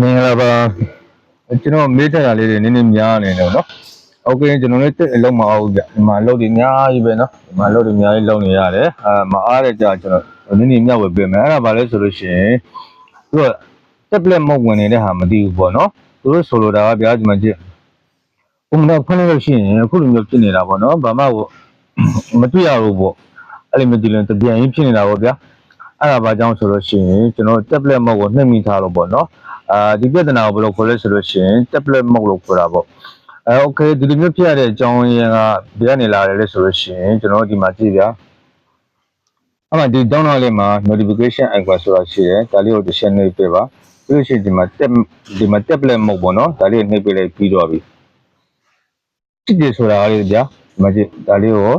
မင်္ဂလာပါကျွန်တော်မေးထားတာလေးတွေနည်းနည်းများနေတယ်နော်โอเคကျွန်တော်လည်းတက်အလုံးမအောင်ဘူးဗျဒီမှာအလုပ်တွေအများကြီးပဲနော်ဒီမှာအလုပ်တွေအများကြီးလုပ်နေရတယ်အာမအားတဲ့ကြာကျွန်တော်နည်းနည်းမြတ်ဝယ်ပေးမယ်အဲ့ဒါဘာလဲဆိုလို့ရှိရင်သူက tablet မဟုတ်ဝင်နေတဲ့ဟာမသိဘူးပေါ့နော်သူတို့ဆိုလိုတာကဗျာဒီမှာကြည့်ဘုံတော့ဖွင့်လိုက်လို့ရှိရင်အခုလိုမျိုးဖြစ်နေတာပေါ့နော်ဘာမှကိုမတွေ့ရဘူးပေါ့အဲ့လိုမျိုးဒီလိုတပြန်ကြီးဖြစ်နေတာပေါ့ဗျာအဲ့ဒါဘာကြောင့်ဆိုလို့ရှိရင်ကျွန်တော် tablet မဟုတ်ကိုနှိမ့်မိထားလို့ပေါ့နော် အာဒီပြဿနာကိုဘယ်လိုခေါ်လဲဆိုလို့ရှိရင် tablet mode လို့ခေါ်တာပေါ့အဲ okay ဒီလိုမျိုးဖြစ်ရတဲ့အကြောင်းရင်းကဘယ်ကနေလာတယ်လဲဆိုလို့ရှိရင်ကျွန်တော်တို့ဒီမှာကြည့်ဗျာအမှဒီတောင်းတော့လေးမှာ notification icon ဆိုတာရှိတယ်ဒါလေးကိုတစ်ချက်နှိပ်ပေးပါပြီးလို့ရှိရင်ဒီမှာ tab ဒီမှာ tablet mode ပေါ့နော်ဒါလေးကိုနှိပ်ပေးလိုက်ပြီးတော့ပြီကြည့်ကြဆိုတာလေးဗျာဒီမှာကြည့်ဒါလေးကို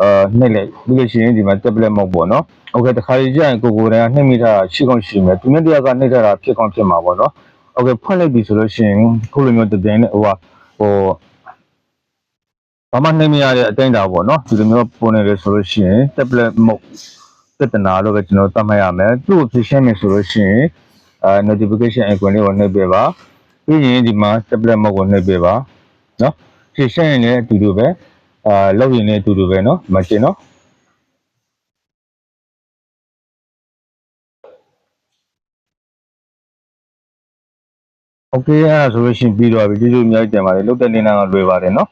အာနှိပ်လိုက်ပြီးလို့ရှိရင်ဒီမှာ tablet mode ပေါ့နော် โอเคတခါကြီးကြာရင်ကိုကိုယ်တိုင်ကနှိမ့်မိထားတာရှိကောင်းရှိမယ်သူနဲ့တယောက်ကနှိမ့်ထားတာဖြစ်ကောင်းဖြစ်မှာပေါ့နော်โอเคဖွင့်လိုက်ပြီဆိုလို့ရှိရင်ခုလိုမျိုးတပြိုင်နဲ့ဟိုဟာဟိုဘာမှနှိမ့်မရတဲ့အတိုင်းတာပေါ့နော်ဒီလိုမျိုးပုံနေတယ်ဆိုလို့ရှိရင် tablet mode ပြဿနာလို့ပဲကျွန်တော်သတ်မှတ်ရမယ်သူ့ကိုဖြည့်ရှင်းမယ်ဆိုလို့ရှိရင်အာ notification icon လေးကိုနှိပ်ပေးပါပြီးရင်ဒီမှာ tablet mode ကိုနှိပ်ပေးပါနော်ဖြည့်ရှင်းရင်လည်းအတူတူပဲ အာလောက်ရင်လည်းအတူတူပဲနော်မရှင်းနော် โอเคအဲ့ဒါဆိုလို့ရှိရင်ပြီးတော့ပြီကျေးဇူးအများကြီးတင်ပါတယ်လုတ်တဲ့နေနာကလွယ်ပါတယ်เนาะ